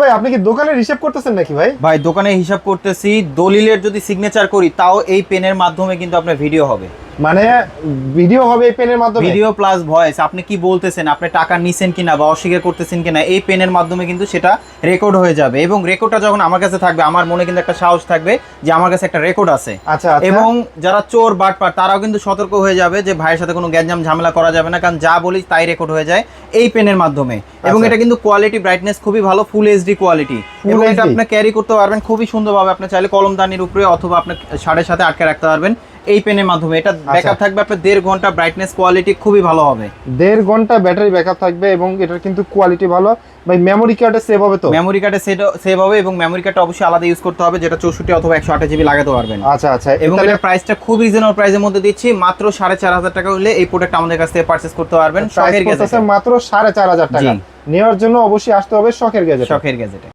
ভাই, আপনি কি হিসাব করতেছেন ভাই? ভাই, দোকানে হিসাব করতেছি। দলিলের যদি সিগনেচার করি, তাও এই পেনের মাধ্যমে কিন্তু আপনার ভিডিও হবে। মানে ভিডিও হবে এই পেনের মাধ্যমে? ভিডিও প্লাস ভয়েস আপনি কি বলতেছেন? আপনি টাকা নিছেন কিনা বা অস্বীকার করতেছেন কিনা? এই পেনের মাধ্যমে কিন্তু সেটা রেকর্ড হয়ে যাবে এবং রেকর্ডটা যখন আমার কাছে থাকবে আমার মনে কিন্তু একটা সাহস থাকবে যে আমার কাছে একটা রেকর্ড আছে। আচ্ছা আচ্ছা। এবং যারা চোর বাটপার তারাও কিন্তু সতর্ক হয়ে যাবে যে ভাইয়ের সাথে কোনো গ্যাঞ্জাম ঝামেলা করা যাবে না কারণ যা বলি তাই রেকর্ড হয়ে যায় এই পেনের মাধ্যমে। এবং আচ্ছা। এটা কিন্তু কোয়ালিটি ব্রাইটনেস খুবই ভালো ফুল এইচডি কোয়ালিটি এবং এটা আপনি ক্যারি করতে পারবেন খুবই সুন্দরভাবে আপনি চাইলে কলমদানির উপরে অথবা আপনার শাড়ির সাথে আটকে রাখতে পারবেন এই পেনের মাধ্যমে। এটা আচ্ছা। ব্যাকআপ থাকবে আপনার দেড় ঘণ্টা ব্রাইটনেস কোয়ালিটি খুবই ভালো হবে। দেড় ঘণ্টা ব্যাটারি ব্যাকআপ থাকবে এবং এটার কিন্তু কোয়ালিটি ভালো। ভাই মেমোরি কার্ডে সেভ হবে তো? মেমোরি কার্ডে সেভ হবে এবং মেমোরি কার্ডটা অবশ্যই আলাদা ইউজ করতে হবে যেটা চৌষট্টি অথবা একশো আঠাশ জিবি লাগাতে পারবেন। আচ্ছা আচ্ছা। এবং এটার প্রাইসটা খুব রিজনেবল প্রাইসের মধ্যে দিচ্ছি মাত্র সাড়ে চার হাজার টাকা হলে এই প্রোডাক্ট আমাদের কাছ থেকে পারচেস করতে পারবেন মাত্র সাড়ে চার হাজার টাকা। নেওয়ার জন্য অবশ্যই আসতে হবে শখের গ্যাজেট শখের গ্যাজেটে